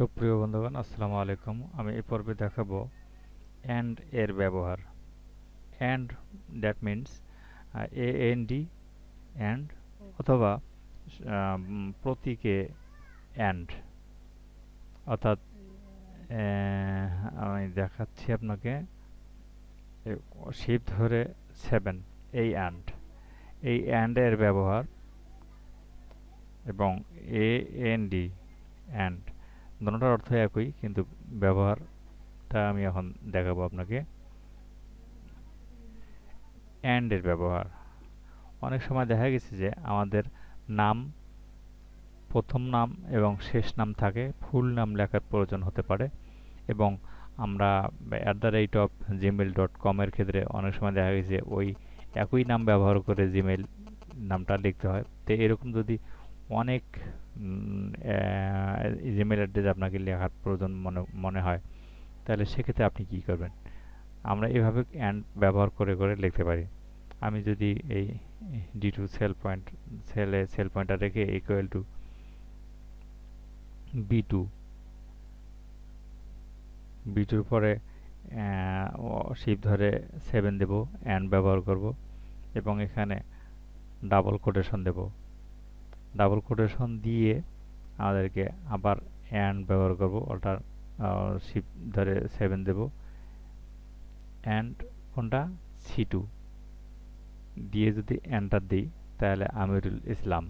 সুপ্রিয় বন্ধুগণ, আসসালামু আলাইকুম। আমি এই পর্বে দেখাবো অ্যান্ড এর ব্যবহার। And that means A N D and অথবা প্রতীকে অ্যান্ড অর্থাৎ আমি দেখাচ্ছি আপনাকে শিপ ধরে সেভেন এই অ্যান্ড এই অ্যান্ড এর ব্যবহার এবং এ এন ডি অ্যান্ড দুটোটার অর্থ একই, কিন্তু ব্যবহারটা আমি এখন দেখাবো আপনাকে। অ্যান্ড এর ব্যবহার। অনেক সময় দেখা গেছে যে আমাদের নাম, প্রথম নাম এবং শেষ নাম থাকে, ফুল নাম লেখার প্রয়োজন হতে পারে এবং আমরা at the rate of Gmail dot কমের ক্ষেত্রে অনেক সময় দেখা গেছে ওই একই নাম ব্যবহার করে জিমেল নামটা লিখতে হয়। তো এরকম যদি অনেক জিমেল অ্যাড্রেস আপনাকে লেখার প্রয়োজন মনে মনে হয়, তাহলে সেক্ষেত্রে আপনি কি করবেন? আমরা এভাবে অ্যান্ড ব্যবহার করে করে লিখতে পারি। আমি যদি এই ডি টু সেল পয়েন্ট সেলে সেল পয়েন্টটা রেখে equal to B two B টুর পরে শিপ ধরে সেভেন দেব অ্যান্ড ব্যবহার করব এবং এখানে ডাবল কোটেশন দেব। ডাবল কোটেশন দিয়ে আমাদেরকে আবার অ্যান্ড ব্যবহার করব ওটা শিপ ধরে সেভেন দেব। অ্যান্ড কোনটা? সি টু দিয়ে যদি এন্টার দিই, তাহলে আমিরুল ইসলাম।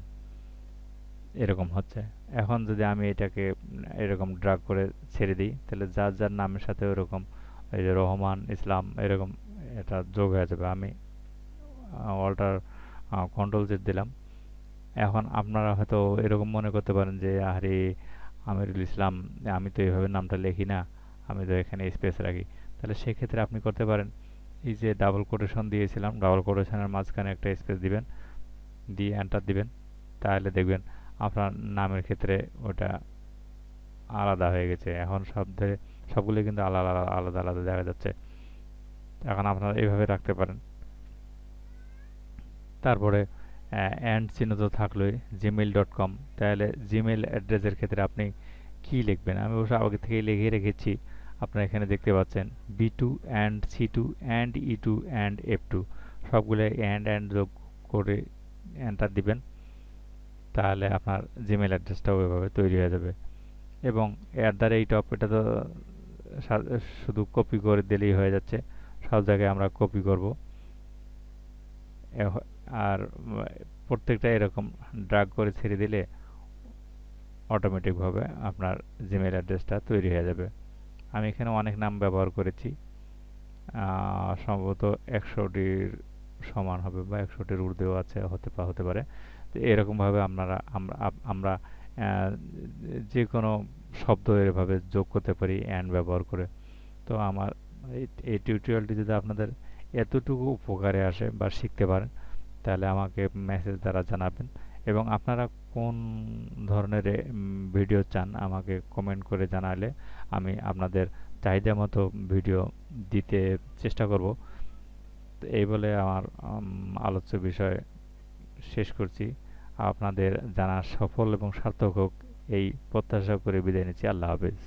এরকম হচ্ছে। এখন যদি আমি এটাকে এরকম ড্রাগ করে ছেড়ে দিই, তাহলে যার যার নামের সাথে ওরকম এই যে রহমান ইসলাম এরকম এটা যোগ হয়ে যাবে। আমি অল্টার কন্ট্রোল জেড দিলাম। এখন আপনারা হয়তো এরকম মনে করতে পারেন যে, আরে আমিরুল ইসলাম আমি তো এইভাবে নামটা লিখি না, আমি তো এখানে স্পেস রাখি। তাহলে সেক্ষেত্রে আপনি করতে পারেন। এই যে ডাবল কোটেশন দিয়েছিলাম ডাবল কোটেশনের মাঝখানে একটা স্পেস দিবেন, দিয়ে এন্টার দিবেন। তাহলে দেখবেন আপনার নামের ক্ষেত্রে ওটা আলাদা হয়ে গেছে। এখন সব সবগুলো কিন্তু আলাদা আলাদা আলাদা দেখা যাচ্ছে। এখন আপনারা এইভাবে রাখতে পারেন। তারপরে অ্যান্ড চিহ্ন তো থাকলোই জিমেল ডট কম তাহলে জিমেল অ্যাড্রেসের ক্ষেত্রে আপনি কি লিখবেন? আমি অবশ্য আগে থেকেই লিখে রেখেছি, আপনারা এখানে দেখতে পাচ্ছেন। B two and C two and E two and F two সবগুলো অ্যান্ড অ্যান্ড যোগ করে এন্টার দিবেন। তাহলে আপনার জিমেল অ্যাড্রেসটাও এভাবে তৈরি হয়ে যাবে। এবং অ্যাট দ্য রেট অফ এটা তো শুধু কপি করে দিলেই হয়ে যাচ্ছে। সব জায়গায় আমরা কপি করব। আর প্রত্যেকটা এরকম ড্রাগ করে ছেড়ে দিলে অটোমেটিকভাবে আপনার জিমেল অ্যাড্রেসটা তৈরি হয়ে যাবে। আমি এখানে অনেক নাম ব্যবহার করেছি। সম্ভবত একশোটির সমান হবে বা একশোটির ঊর্ধ্বেও আছে, হতে হতে পারে। তো এরকমভাবে আপনারা, আমরা যে কোনো শব্দ এভাবে যোগ করতে পারি অ্যান্ড ব্যবহার করে। তো আমার এই টিউটোরিয়ালটি যদি আপনাদের এতটুকু উপকারে আসে বা শিখতে পারেন তাহলে আমাকে মেসেজ দ্বারা জানাবেন। এবং আপনারা কোন ধরনের ভিডিও চান আমাকে কমেন্ট করে জানালে আমি আপনাদের চাহিদা মতো ভিডিও দিতে চেষ্টা করব। এই বলে আমার আলোচ্য বিষয় শেষ করছি। আপনাদের জানা সফল এবং সার্থক হোক এই প্রত্যাশা করে বিদায় নিচ্ছি। আল্লাহ হাফেজ।